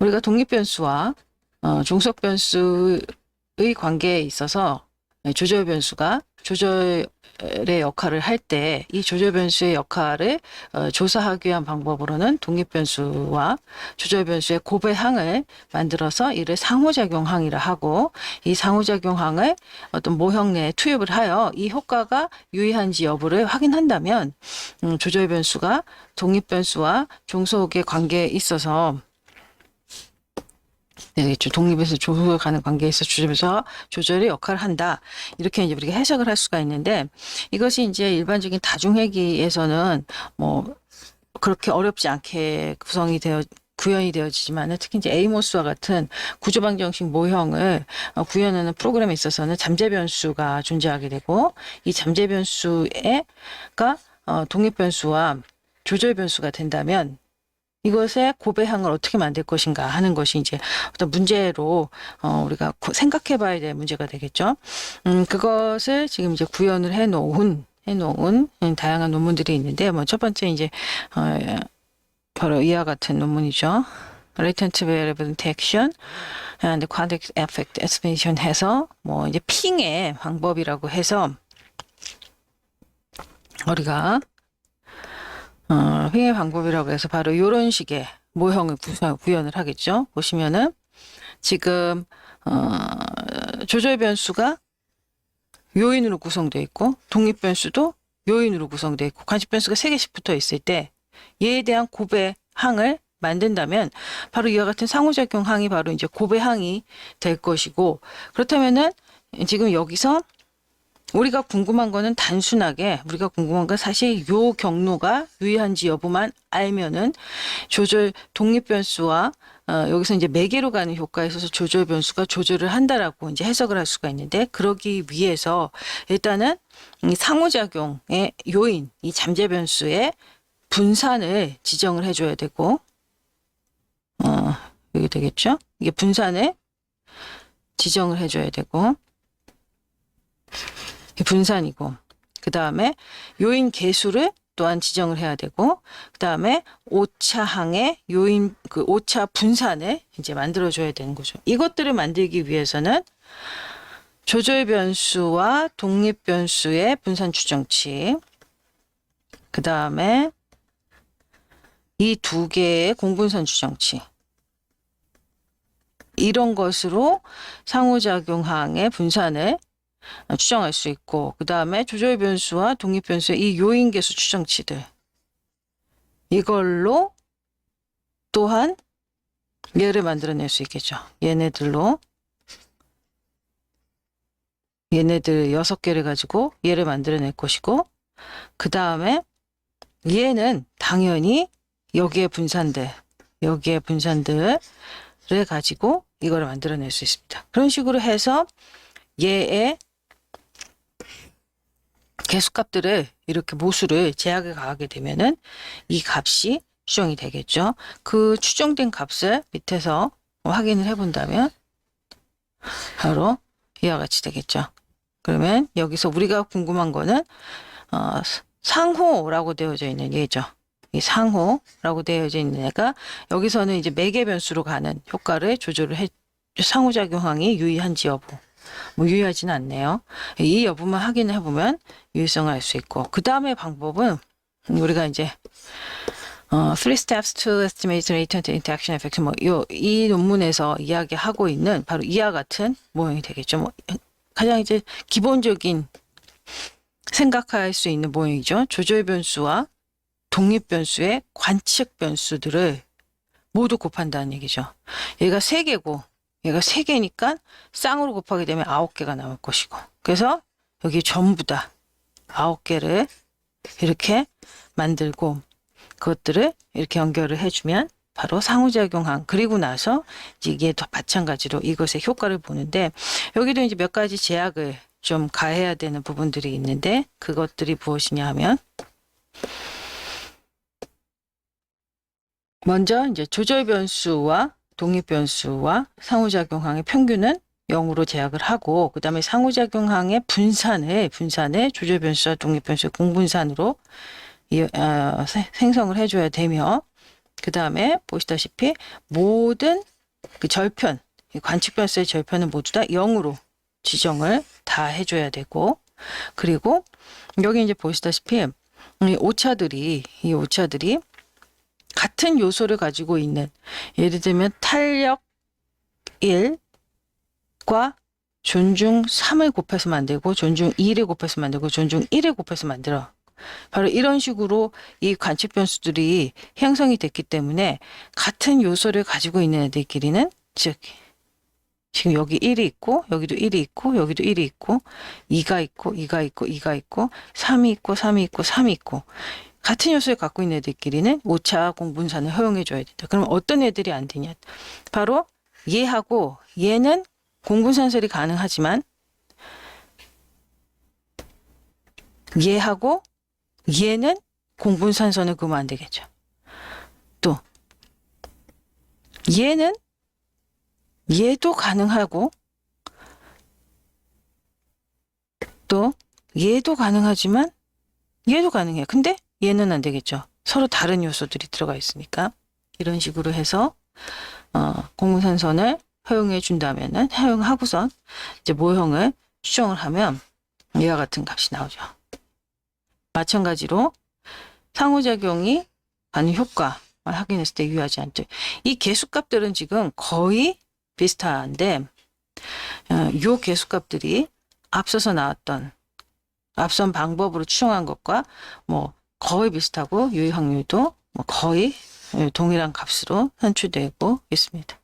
우리가 독립변수와 어, 종속변수의 관계에 있어서 조절 변수가 조절의 역할을 할 때 이 조절 변수의 역할을 어, 조사하기 위한 방법으로는 독립 변수와 조절 변수의 고배항을 만들어서 이를 상호작용항이라 하고 이 상호작용항을 어떤 모형 내에 투입을 하여 이 효과가 유의한지 여부를 확인한다면 음, 조절 변수가 독립 변수와 종속의 관계에 있어서 되겠죠. 독립에서 조속을 가는 관계에 있어 조절에서 조절의 역할을 한다. 이렇게 이제 우리가 해석을 할 수가 있는데 이것이 이제 일반적인 다중회계에서는 뭐 그렇게 어렵지 않게 구성이 되어 구현이 되어지지만 특히 이제 에이모스와 같은 구조방정식 모형을 어, 구현하는 프로그램에 있어서는 잠재 변수가 존재하게 되고 이 잠재 변수가 어, 독립 변수와 조절 변수가 된다면 이것의 고배항을 어떻게 만들 것인가 하는 것이 이제 어떤 문제로 어 우리가 고- 생각해-봐야 될 문제가 되겠죠. 음 그것을 지금 이제 구현을 해 놓은 해 놓은 음, 다양한 논문들이 있는데 뭐 첫 번째 이제 어 바로 이와 같은 논문이죠. latent variable detection and quantic effect estimation 해서 뭐 이제 핑의 방법이라고 해서 우리가 어, 핑의 방법이라고 해서 바로 이런 식의 모형을 구성, 구현 을 하겠죠. 보시면은 지금 어, 조절 변수가 요인으로 구성되어 있고 독립 변수도 요인으로 구성되어 있고 관측 변수가 세 개씩 붙어 있을 때 얘에 대한 고배 항을 만든다면 바로 이와 같은 상호작용 항이 바로 이제 고배 항이 될 것이고 그렇다면은 지금 여기서 우리가 궁금한 거는 단순하게 우리가 궁금한 건 사실 요 경로가 유의한지 여부만 알면은 조절 독립 변수와 어, 여기서 이제 매개로 가는 효과에 있어서 조절 변수가 조절을 한다라고 이제 해석을 할 수가 있는데 그러기 위해서 일단은 이 상호작용의 요인, 이 잠재 변수의 분산을 지정을 해줘야 되고 어, 여기 되겠죠? 이게 분산을 지정을 해줘야 되고 분산이고 그 다음에 요인 개수를 또한 지정을 해야 되고 그 다음에 오차항의 요인 그 오차 분산을 이제 만들어줘야 되는 거죠. 이것들을 만들기 위해서는 조절 변수와 독립 변수의 분산 추정치 그 다음에 이 두 개의 공분선 추정치 이런 것으로 상호작용항의 분산을 어, 추정할 수 있고 그 다음에 조절 변수와 독립 변수의 이 요인 계수 추정치들 이걸로 또한 얘를 만들어낼 수 있겠죠. 얘네들로 얘네들 여섯 개를 가지고 얘를 만들어낼 것이고 그 다음에 얘는 당연히 여기에 분산들 여기에 분산들을 가지고 이걸 만들어낼 수 있습니다. 그런 식으로 해서 얘의 개수값들을 이렇게 모수를 제약을 가하게 되면은 이 값이 추정이 되겠죠. 그 추정된 값을 밑에서 확인을 해본다면 바로 이와 같이 되겠죠. 그러면 여기서 우리가 궁금한 거는 어, 상호라고 되어져 있는 얘죠. 이 상호라고 되어져 있는 애가 여기서는 이제 매개 변수로 가는 효과를 조절을 해 상호작용항이 유의한지 여부. 뭐 유의하지는 않네요. 이 여부만 확인을 해보면 유의성을 알 수 있고 그 다음에 방법은 우리가 이제 어, three steps to estimate latent interaction effect 뭐이 논문에서 이야기하고 있는 바로 이와 같은 모형이 되겠죠. 뭐 가장 이제 기본적인 생각할 수 있는 모형이죠. 조절 변수와 독립 변수의 관측 변수들을 모두 곱한다는 얘기죠. 얘가 세 개고 얘가 세 개니까 쌍으로 곱하게 되면 아홉 개가 나올 것이고. 그래서 여기 전부 다 아홉 개를 이렇게 만들고 그것들을 이렇게 연결을 해주면 바로 상호작용한 그리고 나서 이게 더 마찬가지로 이것의 효과를 보는데 여기도 이제 몇 가지 제약을 좀 가해야 되는 부분들이 있는데 그것들이 무엇이냐 하면 먼저 이제 조절 변수와 독립 변수와 상호작용항의 평균은 0으로 제약을 하고 그 다음에 상호작용항의 분산을 분산을 조절 변수와 독립 변수의 공분산으로 이, 어, 세- 생성을 해줘야 되며 그 다음에 보시다시피 모든 그 절편, 이 관측변수의 절편은 모두 다 0으로 지정을 다 해줘야 되고, 그리고 여기 이제 보시다시피 이 오차들이, 이 오차들이 같은 요소를 가지고 있는, 예를 들면 탄력 1과 존중 3을 곱해서 만들고, 존중 2를 곱해서 만들고, 존중 1을 곱해서 만들어. 바로 이런 식으로 이 관측 변수들이 형성이 됐기 때문에 같은 요소를 가지고 있는 애들끼리는 즉 지금 여기 1이 있고 여기도 1이 있고 여기도 1이 있고 2가 있고 2가 있고 2가 있고 3이 있고 3이 있고 3이 있고 같은 요소를 갖고 있는 애들끼리는 오차 공분산을 허용해 줘야 된다. 그럼 어떤 애들이 안 되냐? 바로 얘하고 얘는 공분산설이 가능하지만 얘하고 얘는 공분산선을 그으면 안 되겠죠. 또 얘는 얘도 가능하고 또 얘도 가능하지만 얘도 가능해요. 근데 얘는 안 되겠죠. 서로 다른 요소들이 들어가 있으니까 이런 식으로 해서 어, 공분산선을 허용해 준다면은 허용하고선 이제 모형을 추정을 하면 이와 같은 값이 나오죠. 마찬가지로 상호작용이 하는 효과를 확인했을 때 유효하지 않죠. 이 개수값들은 지금 거의 비슷한데 어, 요 개수값들이 앞서서 나왔던 앞선 방법으로 추정한 것과 뭐 거의 비슷하고 유효 확률도 뭐 거의 동일한 값으로 산출되고 있습니다.